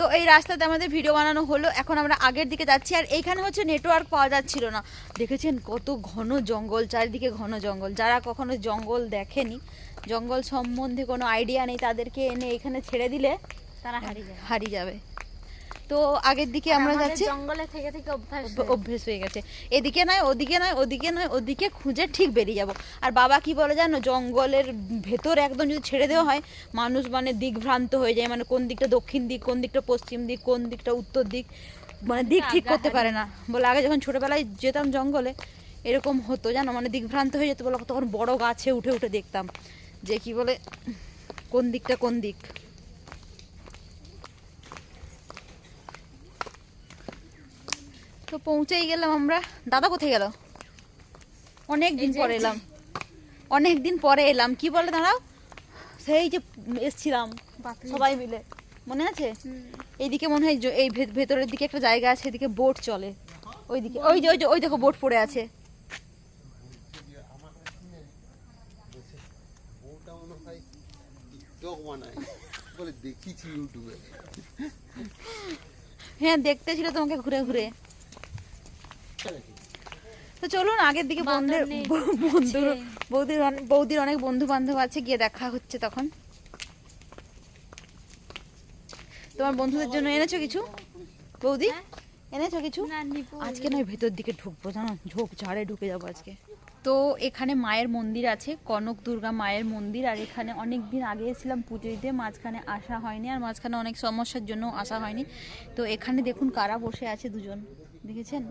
তো এই রাস্তাতে আমাদের ভিডিও বানানো হলো। এখন আমরা আগের দিকে যাচ্ছি আর এইখানে হচ্ছে নেটওয়ার্ক পাওয়া যাচ্ছিল না। দেখেছেন কত ঘন জঙ্গল চারিদিকে ঘন জঙ্গল। যারা কখনো জঙ্গল দেখেনি জঙ্গল সম্বন্ধে কোনো আইডিয়া নেই তাদেরকে এনে এখানে ছেড়ে দিলে তারা হারিয়ে যাবে। হারিয়ে যাবে। তো আগের দিকে আমরা যাচ্ছি জঙ্গলে থেকে থেকে অভ্যাস অভ্যেস হয়ে গেছে। এদিকে নয় ওদিকে নয় ওদিকে নয় ওদিকে খুঁজে ঠিক বেরিয়ে যাব। আর বাবা কি বলে জানো জঙ্গলের ভেতর একদম যদি ছেড়ে দেওয়া হয় মানুষ মানে দিকভ্রান্ত হয়ে যায়। মানে কোন দিকটা দক্ষিণ দিক কোন দিকটা পশ্চিম দিক কোন দিকটা উত্তর দিক মানে দিক ঠিক করতে পারে না। বলে আগে যখন ছোটবেলায় যেতাম জঙ্গলে এরকম হতো জানো মানে দিকভ্রান্ত হয়ে যেত বলে তখন বড় গাছে উঠে উঠে দেখতাম যে কি বলে কোন দিকটা কোন দিক। তো পৌঁছেই গেলাম আমরা। দাদা কোথায় গেল? অনেক দিন পরে এলাম। অনেক দিন পরে এলাম। কি বলে দাঁড়াও? সেই যে এসছিলাম সবাই মিলে। মনে আছে? এইদিকে মনে হয় এই ভেতরের দিকে একটা জায়গা আছে এদিকে বোট চলে। ওইদিকে ওই যে ওই যে ওই দেখো বোট পড়ে আছে। ওটা টিকটক বানায় বলে দেখিছি ইউটিউবে। হ্যাঁ দেখতে ছিল তোমাকে ঘুরে ঘুরে। তো চলুন আগের দিকে বন্ধুর নেই। বন্ধুর বৌদির বৌদির অনেক বন্ধু বান্ধব আছে গিয়ে দেখা হচ্ছে তখন। তোমার বন্ধুদের জন্য এনেছো কিছু? বৌদি এনেছো কিছু? আজকে নয় ভেতর দিকে ঢুকবো জানো? ঝোঁক ঝাড়ে ঢুকে যাব আজকে। তো এখানে মায়ের মন্দির আছে কনক দুর্গা মায়ের মন্দির আর এখানে অনেক দিন আগে এসেছিলাম পুজো দিতে মাঝখানে আসা হয়নি আর মাঝখানে অনেক সমস্যার জন্য আসা হয়নি। তো এখানে দেখুন কারা বসে আছে দুজন দেখেছেন?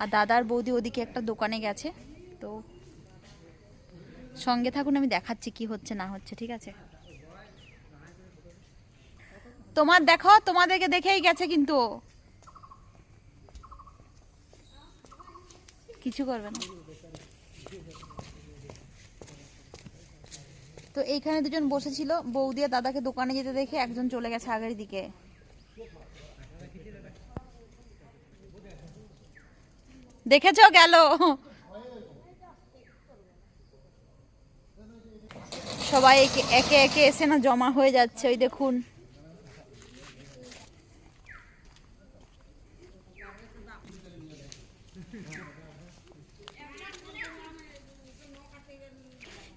আর দাদার বৌদি ওদিকে একটা দোকানে গেছে, তো সঙ্গে থাকুন, আমি দেখাচ্ছি কি হচ্ছে, না হচ্ছে, ঠিক আছে? তোমার দেখো, তোমাদেরকে দেখেই গেছে কিন্তু। কিছু করবে না। তো এইখানে দুজন বসেছিল, বৌদি আর দাদাকে দোকানে যেতে দেখে একজন চলে গেছে আগের দিকে। দেখেছ গেল। সবাই একে একে একে এসে না জমা হয়ে যাচ্ছে ওই দেখুন।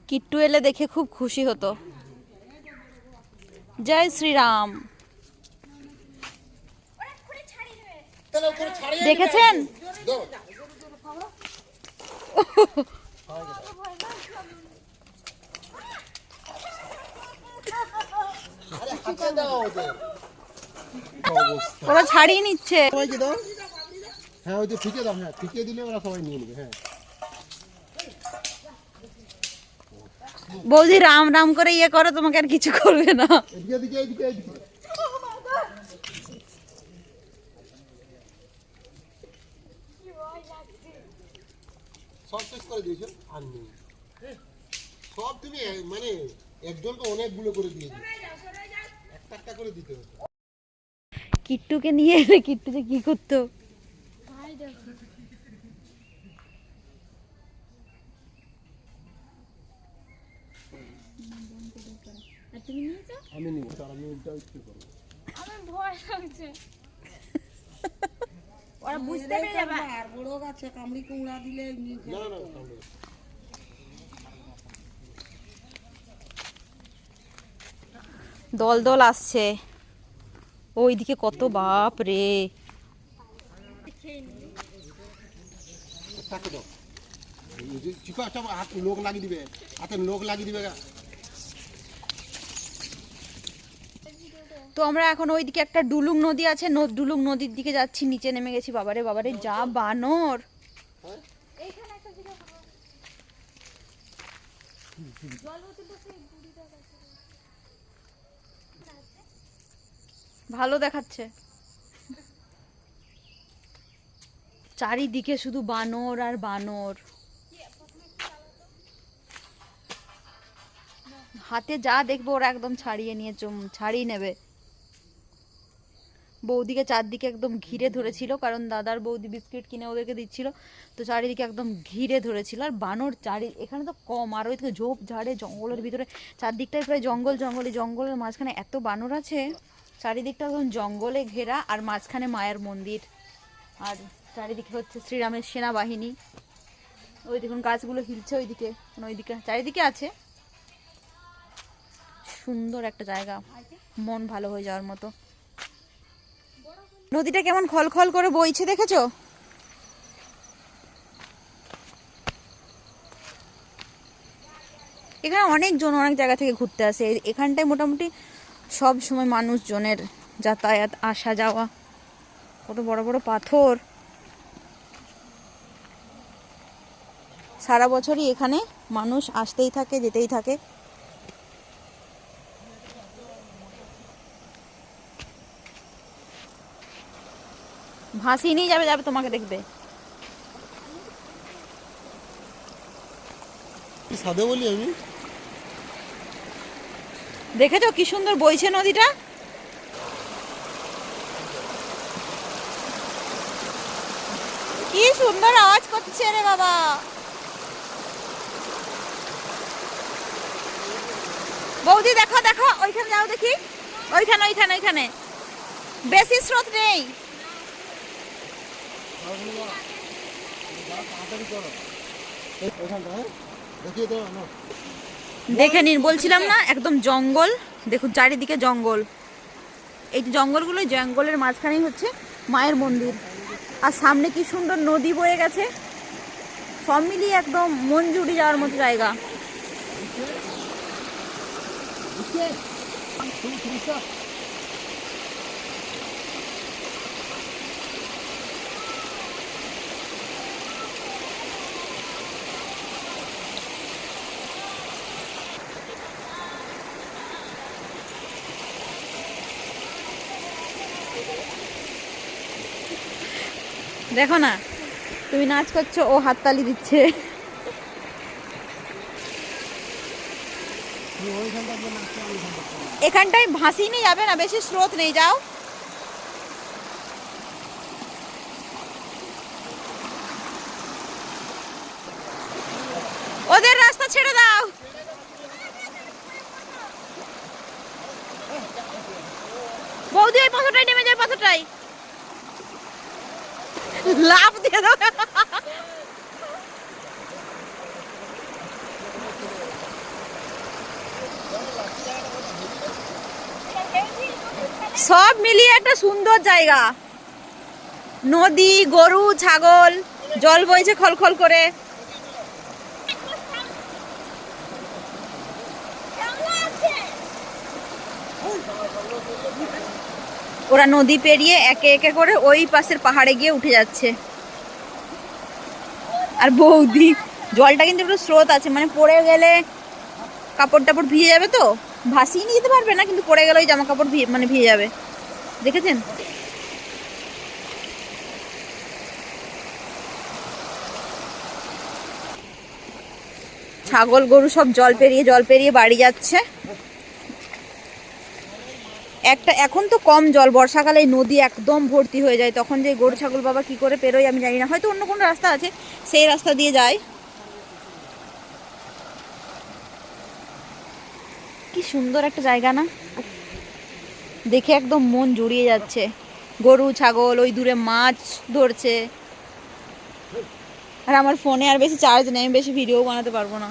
কিট্টু এলে দেখে খুব খুশি হতো। জয় শ্রীরাম। দেখেছেন আরে হাতে দাও ওদের ওরা ছাড়িয়ে নিচ্ছে। সবাইকে দাও হ্যাঁ ওই যে ফিকে দাও হ্যাঁ ফিকে দিলে ওরা সবাই নিয়ে নেবে হ্যাঁ। বৌদি রাম রাম করে ইয়ে করো তোমাকে আর কিছু করবে না। এদিকে এদিকে এদিকে এদিকে। সব শেষ করে দিয়েছ আর নেই। সব তুমি মানে একজনকে অনেকগুলো করে দিয়ে দিও একটা একটা করে দিতে হবে কিট্টুকে নিয়ে এলে কিট্টু যে কি করতো? আমি নিব তার আমি উল্টা করব। আমার ভয় লাগছে। ওরা বুঝতে পেরে যাবে। আর বড় গাছে কামড়ি কুমড়া দিলে এমনি না না দল দল আসছে। ওইদিকে কত বাপ রে। লোক লাগিয়ে দিবে। হাতে লোক লাগিয়ে দিবে তো আমরা এখন ওইদিকে একটা ডুলুং নদী আছে ডুলুং নদীর দিকে যাচ্ছি, নিচে নেমে গেছি, বাবারে বাবারে, যা বানর। ভালো দেখাচ্ছে। চারিদিকে শুধু বানর আর বানর। হাতে যা দেখব, ওরা একদম ছাড়িয়ে নিয়ে ছাড়িয়ে নেবে। বৌদিকে চারদিকে একদম ঘিরে ধরেছিল, কারণ দাদার বৌদি বিস্কিট কিনে ওদেরকে দিচ্ছিল, তো চারিদিকে একদম ঘিরে ধরেছিল। আর বানর চারি, এখানে তো কম, আর ওইদিকে ঝোপ ঝাড়ে জঙ্গলের ভিতরে, চারদিকটাই প্রায় জঙ্গল জঙ্গল, জঙ্গলের মাঝখানে এত বানর আছে, চারিদিকটা একদম জঙ্গলে ঘেরা, আর মাঝখানে মায়ের মন্দির। আর চারিদিকে হচ্ছে শ্রীরামের সেনাবাহিনী। ওই দেখুন গাছগুলো হিলছে ওইদিকে মানে ওইদিকে, চারিদিকে আছে। সুন্দর একটা জায়গা, মন ভালো হয়ে যাওয়ার মতো। নদীটা কেমন খলখল করে বইছে দেখেছ? এখানে অনেকজন অনেক জায়গা থেকে ঘুরতে আসে। এখানটায় মোটামুটি সব সময় মানুষজনের যাতায়াত, আসা যাওয়া। কত বড় বড় পাথর। সারা বছরই এখানে মানুষ আসতেই থাকে, যেতেই থাকে। ভাসিয়ে নিয়ে যাবে যাবে তোমাকে দেখবে। সাদে বলি আমি? দেখেছ কি সুন্দর বইছে নদীটা? কি সুন্দর আওয়াজ করছে রে বাবা। বৌদি দেখো দেখো ওইখানে যাও দেখি। ওইখানে ওইখানে ওইখানে। বেশি স্রোত নেই ওইখানটা হ্যাঁ দেখিয়ে দাও না দেখে নিন, বলছিলাম না, একদম জঙ্গল। দেখুন চারিদিকে জঙ্গল। এই জঙ্গলগুলো জঙ্গলের মাঝখানেই হচ্ছে মায়ের মন্দির। আর সামনে কি সুন্দর নদী বয়ে গেছে। সব মিলিয়ে একদম মন জুড়ে যাওয়ার মতো জায়গা। দেখো না, তুমি নাচ করছ, ও হাততালি দিচ্ছে। এখানটায় ভাসিয়ে নিয়ে যাবে না, বেশি স্রোত নেই, যাও। ওদের রাস্তা ছেড়ে দাও। বৌদি, ওই পাথরটাই নেমে যায় পাথরটাই লাভ দিয়ে দাও। সব মিলিয়ে একটা সুন্দর জায়গা। নদী, গরু, ছাগল, জল বইছে খলখল করে। ওরা নদী পেরিয়ে একে একে করে ওই পাশের পাহাড়ে গিয়ে উঠে যাচ্ছে। আর বৌদি, জলটা কিন্তু একটু স্রোত আছে মানে পড়ে গেলে কাপড় টাপড় ভিজে যাবে তো? ভাসিয়ে নিয়ে যেতে পারবে না, কিন্তু পড়ে গেলে ওই জামা কাপড় মানে ভিজে যাবে। দেখেছেন? ছাগল, গরু সব জল পেরিয়ে জল পেরিয়ে বাড়ি যাচ্ছে। একটা এখন তো কম জল, বর্ষাকালে নদী একদম ভর্তি হয়ে যায়, তখন যে গরু, ছাগল, বাবা কি করে পেরোয় আমি জানি না। হয়তো অন্য কোনো রাস্তা আছে, সেই রাস্তা দিয়ে যায়। কি সুন্দর একটা জায়গা না? দেখে একদম মন জুড়িয়ে যাচ্ছে। গরু, ছাগল, ওই দূরে মাছ ধরছে। আর আমার ফোনে আর বেশি চার্জ নেই বেশি ভিডিও বানাতে পারব না।